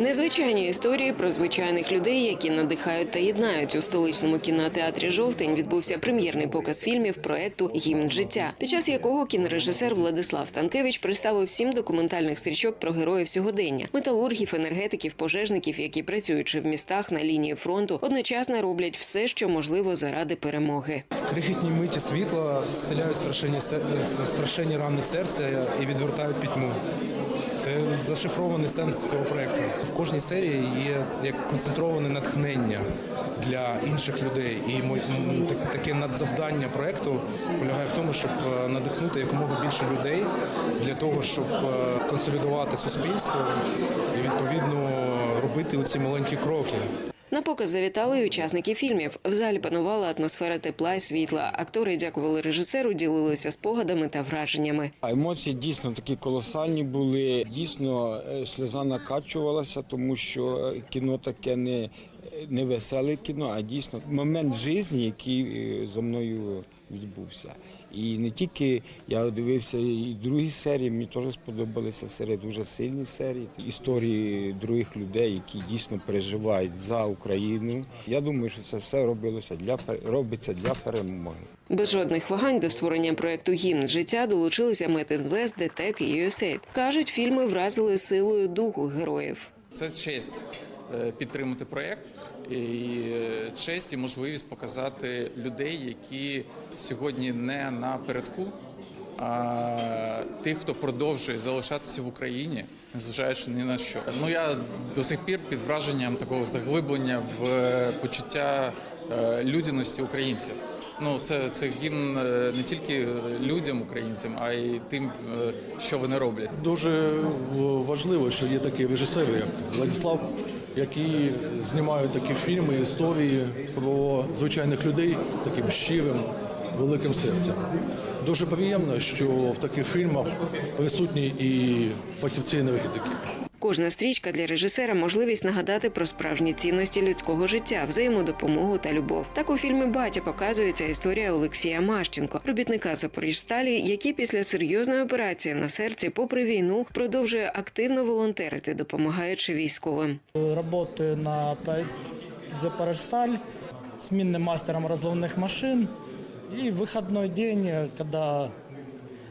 Незвичайні історії про звичайних людей, які надихають та єднають у столичному кінотеатрі Жовтень. Відбувся прем'єрний показ фільмів проекту Гімн життя, під час якого кінорежисер Владислав Станкевич представив сім документальних стрічок про героїв сьогодення, металургів, енергетиків, пожежників, які працюючи в містах на лінії фронту, одночасно роблять все, що можливо заради перемоги. Крихітні миті світла зціляють страшенні, е, страшенні рани серця і відвертають пітьму. Це зашифрований сенс цього проєкту. В кожній серії є як концентроване натхнення для інших людей. І таке надзавдання проєкту полягає в тому, щоб е, надихнути якомога більше людей для того, щоб е, консолідувати суспільство і відповідно робити оці маленькі кроки. На показ завітали й учасники фільмів. В залі панувала атмосфера тепла і світла. Актори дякували режисеру, ділилися спогадами та враженнями. А емоції дійсно такі колосальні були. Дійсно, е, сльоза накачувалася, тому що е, кіно таке не, не веселе кіно, а дійсно момент життя, який е, зо мною відбувся. І не тільки я дивився і другі серії, мені теж сподобалися серії, дуже сильні серії. Історії других людей, які дійсно переживають за Україну. Я думаю, що це все робилося для робиться для перемоги. Без жодних вагань до створення проекту Гімн життя долучилися Метінвест, ДТЕК і USAID. Кажуть, фільми вразили силою духу героїв. Це честь підтримати проєкт і е, честь і можливість показати людей, які сьогодні не на передку, а тих, хто продовжує залишатися в Україні, незважаючи ні на що. Ну я до сих пір під враженням такого заглиблення в е, почуття е, людяності українців. Ну, це, це гімн е, не тільки людям, українцям, а й тим, е, що вони роблять. Дуже важливо, що є такі режисери, як Владислав, які знімають такі фільми, історії про звичайних людей таким щирим, великим серцем. Дуже приємно, що в таких фільмах присутні і фахівці енергетики. Кожна стрічка для режисера можливість нагадати про справжні цінності людського життя, взаємодопомогу та любов. Так у фільмі Батя показується історія Олексія Мащенко, робітника Запоріжсталі, який після серйозної операції на серці, попри війну, продовжує активно волонтерити, допомагаючи військовим. Работаю на проект Запорожсталь, сменным мастером разломных машин. И выходной день, когда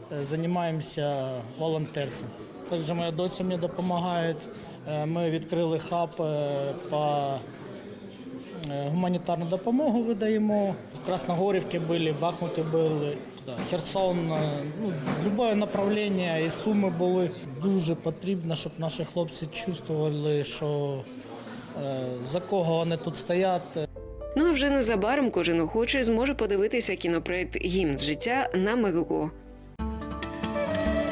э, занимаемся волонтерством. Также моя дочь мне допомагає. Е, Ми відкрили хаб е, по е, гуманітарну допомогу видаємо. В Красногорівці були, Бахмуті були, Херсон, ну, любое направлення і суми були. Дуже потрібно, щоб наші хлопці чувствували, що за кого вони тут стоять. Ну а вже незабаром кожен охочий зможе подивитися кінопроект Гімн життя на Мегого.